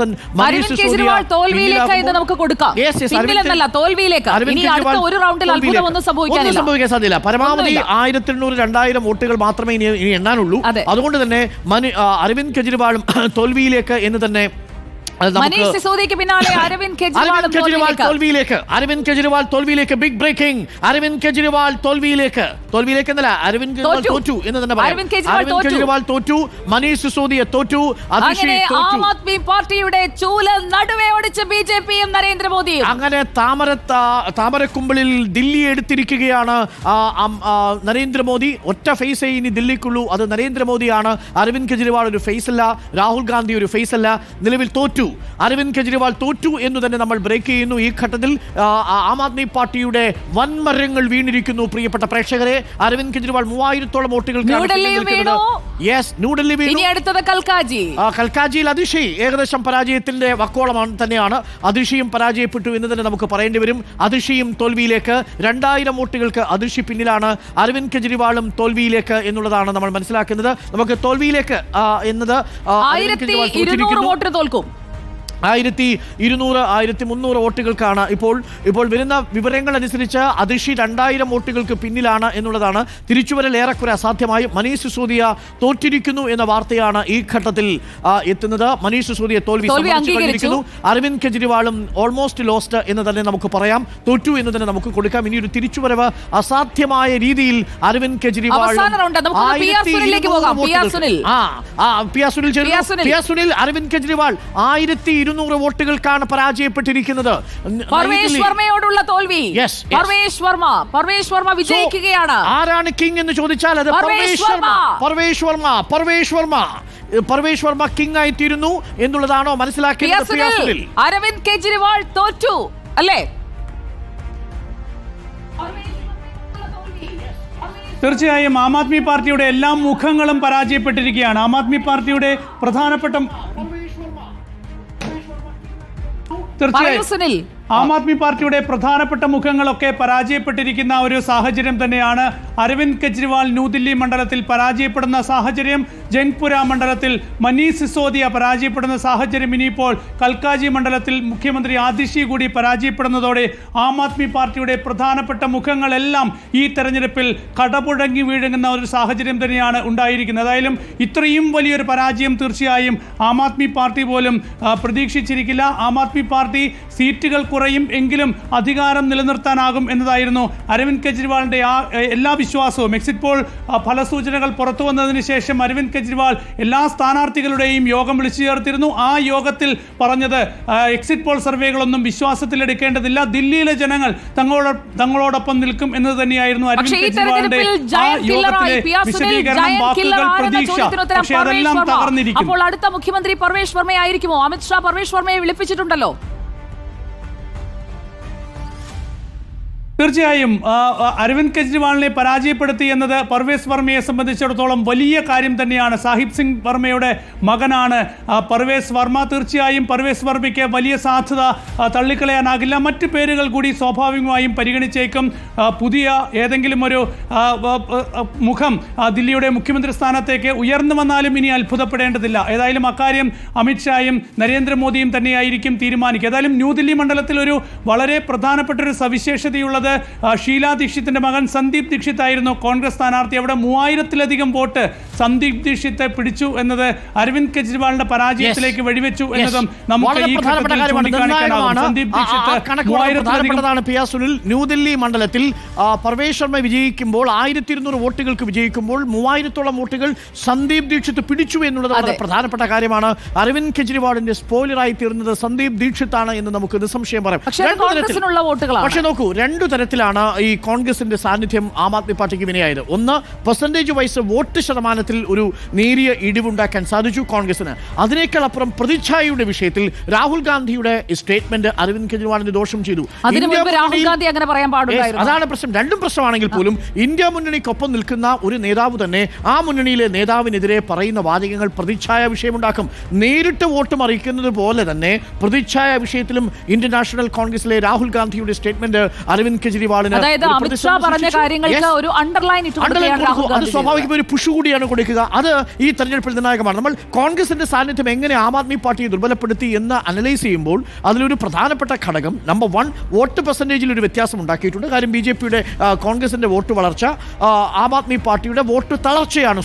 ഉദ്യോഗസ്ഥൻ മനീഷ് അരവിന്ദ് കെജ്രിവാൾ തോൽവിയിലേക്ക് നമുക്ക് കൊടുക്കാം. പിന്നിലെന്നല്ല തോൽവിയിലേക്ക്. ഇനി അടുത്ത ഒരു റൗണ്ടിൽ സംഭവിക്കാനില്ല ഒന്നും സംഭവിക്കാൻ സാധ്യത പരമാവധി. ആയിരത്തി എണ്ണൂറ് രണ്ടായിരം വോട്ടുകൾ മാത്രമേ ഇനി എണ്ണാനുള്ളൂ. അതുകൊണ്ട് തന്നെ അരവിന്ദ് കെജ്രിവാളും തോൽവിയിലേക്ക് എന്ന് തന്നെ മനീഷ് സിസോദിക്ക് പിന്നാലെ അരവിന്ദ് കെജ്രിവാൾ തോൽവിയിലേക്ക്. അരവിന്ദ് കെജ്രിവാൾ തോൽവിയിലേക്ക്. ബിഗ് ബ്രേക്കിംഗ് അരവിന്ദ് കെജ്രിവാൾ തോൽവിയിലേക്ക്. തോൽവിയിലേക്ക് എന്നല്ല അരവിന്ദ് കെജ്രിവാൾ തോറ്റു. എന്ന് തന്നെ പറയാം. അരവിന്ദ് കെജ്രിവാൾ തോറ്റു. മനീഷ് സിസോദിയ തോറ്റു. ആം ആദ്മി പാർട്ടിയുടെ ചൂല നടുവേ ഒടിച്ച് ബി ജെ പിയും നരേന്ദ്രമോദിയും അങ്ങനെ താമര താമരക്കുമ്പിളിൽ ദില്ലി എടുത്തിരിക്കുകയാണ് നരേന്ദ്രമോദി. ഒറ്റ ഫേസേ ഇനി ദില്ലിക്കുള്ളൂ. അത് നരേന്ദ്രമോദിയാണ്. അരവിന്ദ് കെജ്രിവാൾ ഒരു ഫേസ് അല്ല. രാഹുൽ ഗാന്ധി ഒരു ഫേസ് അല്ല. നിലവിൽ തോറ്റു. അരവിന്ദ് കെജ്രിവാൾ തോറ്റു എന്ന് തന്നെ നമ്മൾ ബ്രേക്ക് ചെയ്യുന്നു. ഈ ഘട്ടത്തിൽ ആ, ആദ്മി പാർട്ടിയുടെ വൻമരങ്ങൾ വീണിരിക്കുന്നു പ്രിയപ്പെട്ട പ്രേക്ഷകരെ. അരവിന്ദ് കെജ്രിവാൾ മൂവായിരത്തോളം വോട്ടുകൾ. യെസ് ന്യൂഡൽഹി വീണു. അടുത്തത് കൽക്കാജി. കൽക്കാജിയിൽ അതിഷി ഏകദേശം പരാജയത്തിന്റെ വക്കോളമാണ് തന്നെയാണ്. അതിഷിയും പരാജയപ്പെട്ടു എന്ന് തന്നെ നമുക്ക് പറയേണ്ടി വരും. അതിഷിയും തോൽവിയിലേക്ക്. രണ്ടായിരം വോട്ടുകൾക്ക് അതിഷി പിന്നിലാണ് അരവിന്ദ് കെജ്രിവാളും തോൽവിയിലേക്ക് എന്നുള്ളതാണ് നമ്മൾ മനസ്സിലാക്കുന്നത്. നമുക്ക് തോൽവിയിലേക്ക് എന്നത് തോൽക്കും. ആയിരത്തി ഇരുന്നൂറ് ആയിരത്തി മുന്നൂറ് വോട്ടുകൾക്കാണ് ഇപ്പോൾ ഇപ്പോൾ വരുന്ന വിവരങ്ങൾ അനുസരിച്ച് അതിഷി രണ്ടായിരം വോട്ടുകൾക്ക് പിന്നിലാണ് എന്നുള്ളതാണ് തിരിച്ചുവരൽ ഏറെക്കുറെ അസാധ്യമായി. മനീഷ് സിസോദിയ തോറ്റിരിക്കുന്നു എന്ന വാർത്തയാണ് ഈ ഘട്ടത്തിൽ എത്തുന്നത്. മനീഷ് സിസോദിയ തോൽവി. കഴിഞ്ഞിരിക്കുന്നു അരവിന്ദ് കെജ്രിവാളും ഓൾമോസ്റ്റ് ലോസ്റ്റ് എന്ന് തന്നെ നമുക്ക് പറയാം. തോറ്റു എന്ന് തന്നെ നമുക്ക് കൊടുക്കാം. ഇനി ഒരു തിരിച്ചുവരവ് അസാധ്യമായ രീതിയിൽ അരവിന്ദ് കെജ്രിവാൾ അരവിന്ദ് കെജ്രിവാൾ ആയിരത്തി ഇരുന്നൂറ് വോട്ടുകൾക്കാണ് പരാജയപ്പെട്ടിരിക്കുന്നത്. വർമ്മയോടുള്ള തോൽവി. പർവേഷ് വർമ്മ. പർവേഷ് വർമ്മ വിജയിക്കുകയാണ്. ആരാണ് കിങ് എന്ന് ചോദിച്ചാൽ അത് പർവേഷ് വർമ്മ. പർവേഷ് വർമ്മ പർവേഷ് വർമ്മ. പർവേഷ് വർമ്മ കിങ് ആയിത്തീരുന്നു എന്നുള്ളതാണോ. മനസ്സിലാക്കിയത് അരവിന്ദ് കെജ്രിവാൾ തോറ്റു അല്ലേ? തീർച്ചയായും ആം ആദ്മി പാർട്ടിയുടെ എല്ലാ മുഖങ്ങളും പരാജയപ്പെട്ടിരിക്കുകയാണ്. ആം ആദ്മി പാർട്ടിയുടെ പ്രധാനപ്പെട്ട തീർച്ചയായും. ആം ആദ്മി പാർട്ടിയുടെ പ്രധാനപ്പെട്ട മുഖങ്ങളൊക്കെ പരാജയപ്പെട്ടിരിക്കുന്ന ഒരു സാഹചര്യം തന്നെയാണ് അരവിന്ദ് കെജ്രിവാൾ ന്യൂദില്ലി മണ്ഡലത്തിൽ പരാജയപ്പെടുന്ന സാഹചര്യം ജംഗ്പുര മണ്ഡലത്തിൽ മനീഷ് സിസോദിയ പരാജയപ്പെടുന്ന സാഹചര്യം ഇനിയിപ്പോൾ കൽക്കാജി മണ്ഡലത്തിൽ മുഖ്യമന്ത്രി ആദിഷി കൂടി പരാജയപ്പെടുന്നതോടെ ആം ആദ്മി പാർട്ടിയുടെ പ്രധാനപ്പെട്ട മുഖങ്ങളെല്ലാം ഈ തെരഞ്ഞെടുപ്പിൽ കടപുഴങ്ങി വീഴുന്ന ഒരു സാഹചര്യം തന്നെയാണ് ഉണ്ടായിരിക്കുന്നത്. ഏതായാലും ഇത്രയും വലിയൊരു പരാജയം തീർച്ചയായും ആം ആദ്മി പാർട്ടി പോലും പ്രതീക്ഷിച്ചിരിക്കില്ല. ആം ആദ്മി പാർട്ടി സീറ്റുകൾ കുറയും എങ്കിലും അധികാരം നിലനിർത്താനാകും എന്നതായിരുന്നു അരവിന്ദ് കെജ്രിവാളിന്റെ ആ എല്ലാ വിശ്വാസവും. എക്സിറ്റ് പോൾ ഫലസൂചനകൾ പുറത്തു വന്നതിന് ശേഷം അരവിന്ദ് കെജ്രിവാൾ എല്ലാ സ്ഥാനാർത്ഥികളുടെയും യോഗം വിളിച്ചു ചേർത്തിരുന്നു ആ യോഗത്തിൽ പറഞ്ഞത് എക്സിറ്റ് പോൾ സർവേകളൊന്നും വിശ്വാസത്തിൽ എടുക്കേണ്ടതില്ല ദില്ലിയിലെ ജനങ്ങൾ തങ്ങളോട് തങ്ങളോടൊപ്പം നിൽക്കും എന്നത് തന്നെയായിരുന്നു അരവിന്ദ് കെജ്രിവാളിന്റെ ആ യോഗത്തിലെ വിശദീകരണം വാക്കുകൾ പ്രതീക്ഷ. പക്ഷേ അതെല്ലാം തകർന്നിരിക്കും. അപ്പോൾ അടുത്ത മുഖ്യമന്ത്രി പർവേഷ് വർമ്മയായിരിക്കുമോ? അമിത്ഷാ പർവേഷ് വർമ്മയെ വിളിപ്പിച്ചിട്ടുണ്ടല്ലോ. തീർച്ചയായും അരവിന്ദ് കെജ്രിവാളിനെ പരാജയപ്പെടുത്തി എന്നത് പർവേസ് വർമ്മയെ സംബന്ധിച്ചിടത്തോളം വലിയ കാര്യം തന്നെയാണ്. സാഹിബ് സിംഗ് വർമ്മയുടെ മകനാണ് പർവേസ് വർമ്മ. തീർച്ചയായും പർവേസ് വർമ്മയ്ക്ക് വലിയ സാധ്യത തള്ളിക്കളയാനാകില്ല. മറ്റ് പേരുകൾ കൂടി സ്വാഭാവികമായും പരിഗണിച്ചേക്കും. പുതിയ ഏതെങ്കിലും ഒരു മുഖം ദില്ലിയുടെ മുഖ്യമന്ത്രി സ്ഥാനത്തേക്ക് ഉയർന്നു വന്നാലും ഇനി അത്ഭുതപ്പെടേണ്ടതില്ല. ഏതായാലും അക്കാര്യം അമിത്ഷായും നരേന്ദ്രമോദിയും തന്നെയായിരിക്കും തീരുമാനിക്കുക. ഏതായാലും ന്യൂദില്ലി മണ്ഡലത്തിൽ ഒരു വളരെ പ്രധാനപ്പെട്ട ഒരു സവിശേഷതയുള്ളത് ഷീല ദീക്ഷിത്തിന്റെ മകൻ സന്ദീപ് ദീക്ഷിത് ആയിരുന്നു കോൺഗ്രസ് സ്ഥാനാർത്ഥി അവിടെ മൂവായിരത്തിലധികം വോട്ട് സന്ദീപ് ദീക്ഷിത്തെ പിടിച്ചു എന്നത് അരവിന്ദ് കെജ്രിവാളിന്റെ പരാജയത്തിലേക്ക് വഴിവെച്ചു. എന്നതും നമുക്ക് ഈ. സന്ദീപ് ന്യൂദില്ലി മണ്ഡലത്തിൽ പർവേശ് ശർമ്മ വിജയിക്കുമ്പോൾ ആയിരത്തി ഇരുന്നൂറ് വോട്ടുകൾക്ക് വിജയിക്കുമ്പോൾ മൂവായിരത്തോളം വോട്ടുകൾ സന്ദീപ് ദീക്ഷിത് പിടിച്ചു എന്നുള്ളത് വളരെ. പ്രധാനപ്പെട്ട കാര്യമാണ്. അരവിന്ദ് കെജ്രിവാളിന്റെ സ്പോയിലറായി തീർന്നത് സന്ദീപ് ദീക്ഷിത്താണ് എന്ന് നമുക്ക് നിസ്സംശയം പറയാം. പക്ഷേ നോക്കൂ രണ്ടു തരത്തിൽ- തരത്തിലാണ് ഈ കോൺഗ്രസിന്റെ സാന്നിധ്യം ആം ആദ്മി പാർട്ടിക്ക് വിനയായത്. ഒന്ന് പെർസെന്റേജ് വൈസ് വോട്ട് ശതമാനത്തിൽ ഒരു നേരിയ ഇടിവുണ്ടാക്കാൻ സാധിച്ചു കോൺഗ്രസിന് അതിനേക്കാൾ അപ്പുറം പ്രതിച്ഛായയുടെ വിഷയത്തിൽ രാഹുൽ ഗാന്ധിയുടെ സ്റ്റേറ്റ്മെന്റ് അരവിന്ദ് കെജ്രിവാളിന് ദോഷം ചെയ്തു. അതാണ് പ്രശ്നം. രണ്ടും പ്രശ്നമാണെങ്കിൽ പോലും ഇന്ത്യ മുന്നണിക്കൊപ്പം നിൽക്കുന്ന ഒരു നേതാവ് തന്നെ ആ മുന്നണിയിലെ നേതാവിനെതിരെ പറയുന്ന വാചകങ്ങൾ പ്രതിച്ഛായ വിഷയമുണ്ടാക്കും. നേരിട്ട് വോട്ട് മറിക്കുന്നത് പോലെ തന്നെ പ്രതിച്ഛായ വിഷയത്തിലും ഇന്ത്യൻ നാഷണൽ കോൺഗ്രസിലെ രാഹുൽ ഗാന്ധിയുടെ സ്റ്റേറ്റ്മെന്റ് അരവിന്ദ് കെജ്രിവാളിന് അതായത് അമിത്ഷാ പറഞ്ഞ കാര്യങ്ങൾക്ക് ഒരു അണ്ടർലൈൻ. അത് സ്വാഭാവികമായി ഒരു പുഷ് കൂടിയാണ് കൊടുക്കുക. അത് ഈ തെരഞ്ഞെടുപ്പിൽ നിർണായകമാണ്. നമ്മൾ കോൺഗ്രസിന്റെ സാന്നിധ്യം എങ്ങനെ ആം ആദ്മി പാർട്ടിയെ ദുർബലപ്പെടുത്തി എന്ന് അനലൈസ് ചെയ്യുമ്പോൾ അതിലൊരു പ്രധാനപ്പെട്ട ഘടകം നമ്പർ വൺ വോട്ട് പെർസെന്റേജിൽ ഒരു വ്യത്യാസം ഉണ്ടാക്കിയിട്ടുണ്ട്. കാര്യം ബി ജെ പിയുടെ കോൺഗ്രസിന്റെ വോട്ട് വളർച്ച ആം ആദ്മി പാർട്ടിയുടെ വോട്ട് തളർച്ചയാണ്